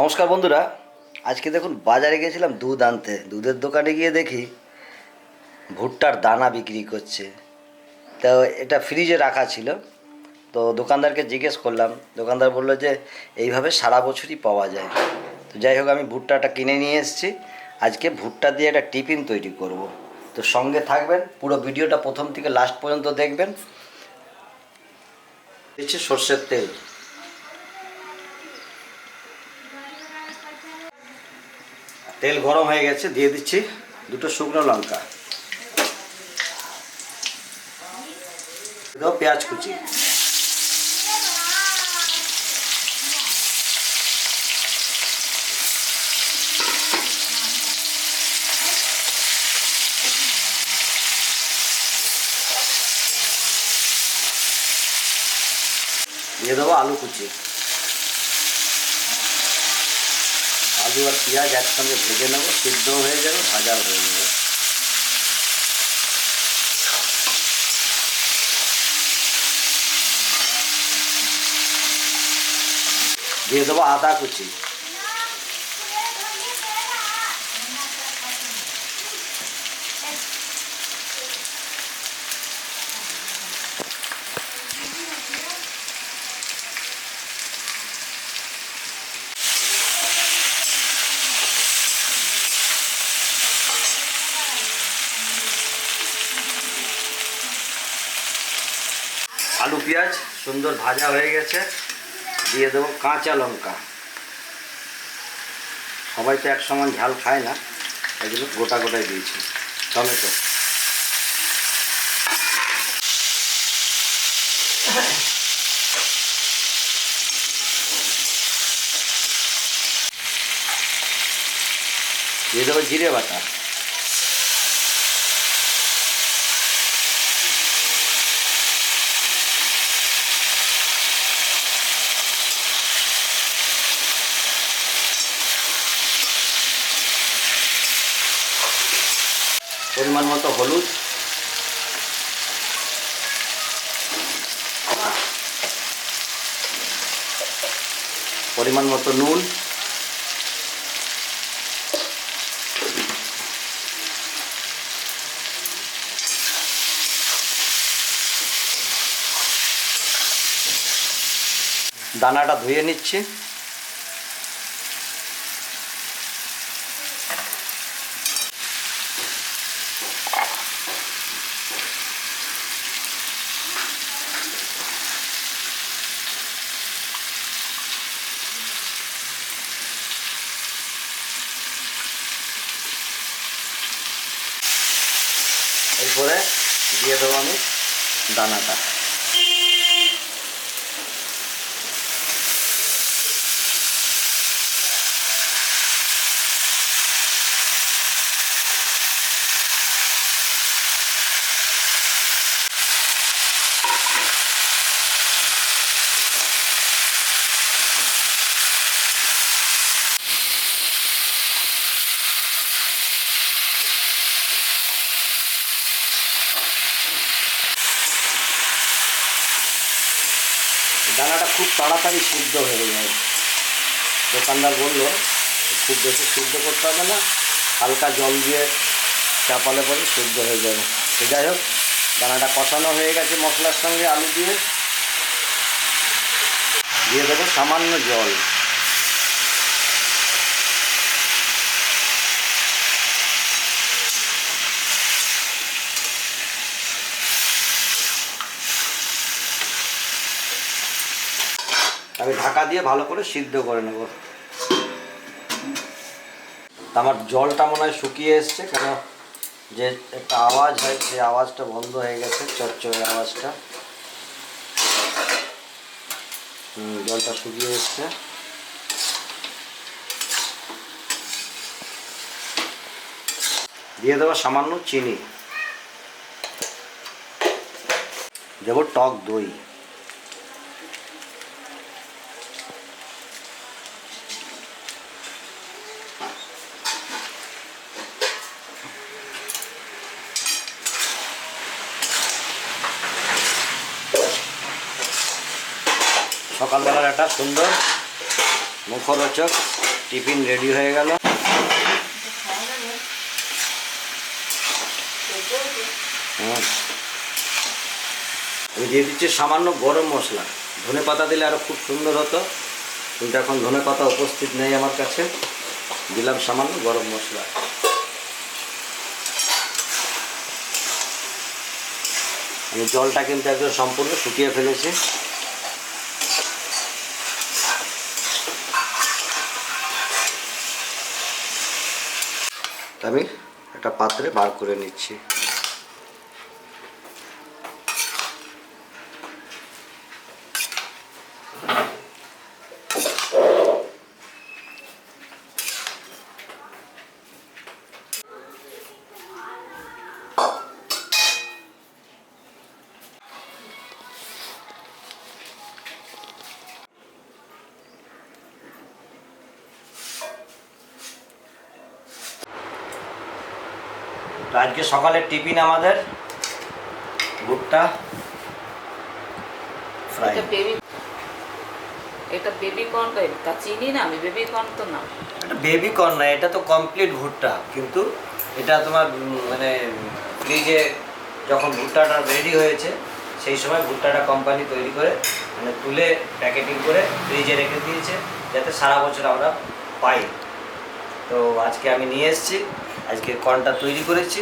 নমস্কার বন্ধুরা, আজকে দেখুন বাজারে গিয়েছিলাম দুধ আনতে। দুধের দোকানে গিয়ে দেখি ভুট্টার দানা বিক্রি করছে। তো এটা ফ্রিজে রাখা ছিল। তো দোকানদারকে জিজ্ঞেস করলাম। দোকানদার বলল যে, এইভাবে সারা বছরই পাওয়া যায়। তো যাই হোক, আমি ভুট্টাটা কিনে নিয়ে এসেছি। আজকে ভুট্টা দিয়ে একটা টিফিন তৈরি করব। তো সঙ্গে থাকবেন, পুরো ভিডিওটা প্রথম থেকে লাস্ট পর্যন্ত দেখবেন। দিচ্ছি সর্ষের তেল। তেল গরম হয়ে গেছে, দিয়ে দিচ্ছি দুটো শুকনো লঙ্কা। পেঁয়াজ কুচি। দিয়ে দেবো আলু কুচি। আলু আর পেঁয়াজ একসঙ্গে ভেজে নেব সিদ্ধ হয়ে যাবে ভাজাও হয়ে যাবে দিয়ে দেবো আদা কুচি পেঁয়াজ, সুন্দর ভাজা হয়ে গেছে। দিয়ে দেবো কাঁচা লঙ্কা। সবাই তো এক সমান ঝাল খায় না এগুলো গোটা গোটাই দিয়েছি। টমেটো। দিয়ে দেবো জিরে বাটা। পরিমাণ মতো হলুদ। পরিমাণ মতো নুন। দানাটা ধুয়ে নিচ্ছি। এরপরে দিয়ে দেবো আমি দানাটা। দানাটা খুব তাড়াতাড়ি শুদ্ধ হয়ে যায় দোকানদার বলল, খুব বেশি শুদ্ধ করতে হবে না, হালকা জল দিয়ে চাপালে পরে শুদ্ধ হয়ে যাবে। তো যাই হোক, দানাটা কষানো হয়ে গেছে মশলার সঙ্গে আলু দিয়ে। দিয়ে দেবো সামান্য জল। আমি ঢাকা দিয়ে ভালো করে সিদ্ধ করে নেব। আমার জলটা মনে হয় শুকিয়ে এসছে, কেন যে একটা আওয়াজ হয়, সেই আওয়াজটা বন্ধ হয়ে গেছে, চচ্চড়ে আওয়াজটা। জলটা শুকিয়ে এসছে। দিয়ে দেবো সামান্য চিনি। দেবো টক দই। সকালবেলার একটা সুন্দর মুখরোচক টিফিন রেডি হয়ে গেল। আমি দিয়ে দিচ্ছি সামান্য গরম মশলা। ধনে পাতা দিলে আরও খুব সুন্দর হতো। কিন্তু এখন ধনে পাতা উপস্থিত নেই আমার কাছে। দিলাম সামান্য গরম মশলা। আমি জলটা কিন্তু একদম সম্পূর্ণ শুকিয়ে ফেলেছি। আমি একটা পাত্রে বার করে নিচ্ছি। তো আজকে সকালের টিফিন আমাদের। ভুট্টা ফ্রাই। এটা বেবি এটা বেবি কর্ন তা চিনি না আমি বেবি কর্ন তো না। এটা বেবি কর্ন না এটা তো কমপ্লিট ভুট্টা। কিন্তু এটা তোমার মানে ফ্রিজে যখন ভুট্টাটা রেডি হয়েছে সেই সময় ভুট্টাটা কোম্পানি তৈরি করে মানে তুলে প্যাকেটিং করে ফ্রিজে রেখে দিয়েছে যাতে সারা বছর আমরা পাই। তো আজকে আমি নিয়ে এসেছি। আজকে কর্নটা তৈরি করেছি।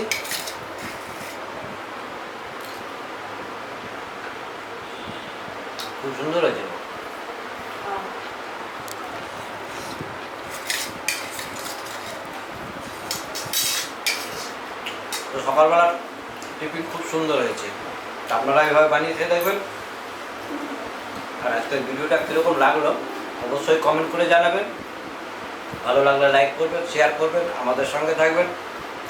খুব সুন্দর হয়েছে। তো টিফিন খুব সুন্দর হয়েছে। আপনারা এভাবে বানিয়ে খেয়ে দেখবেন। আর আজকের ভিডিওটা কীরকম লাগল, অবশ্যই কমেন্ট করে জানাবেন। ভালো লাগলে লাইক করবেন শেয়ার করবেন, আমাদের সঙ্গে থাকবেন।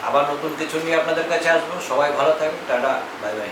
আবার নতুন কিছু নিয়ে আপনাদের কাছে আসব। সবাই ভালো থাকবেন। Tata, bye bye.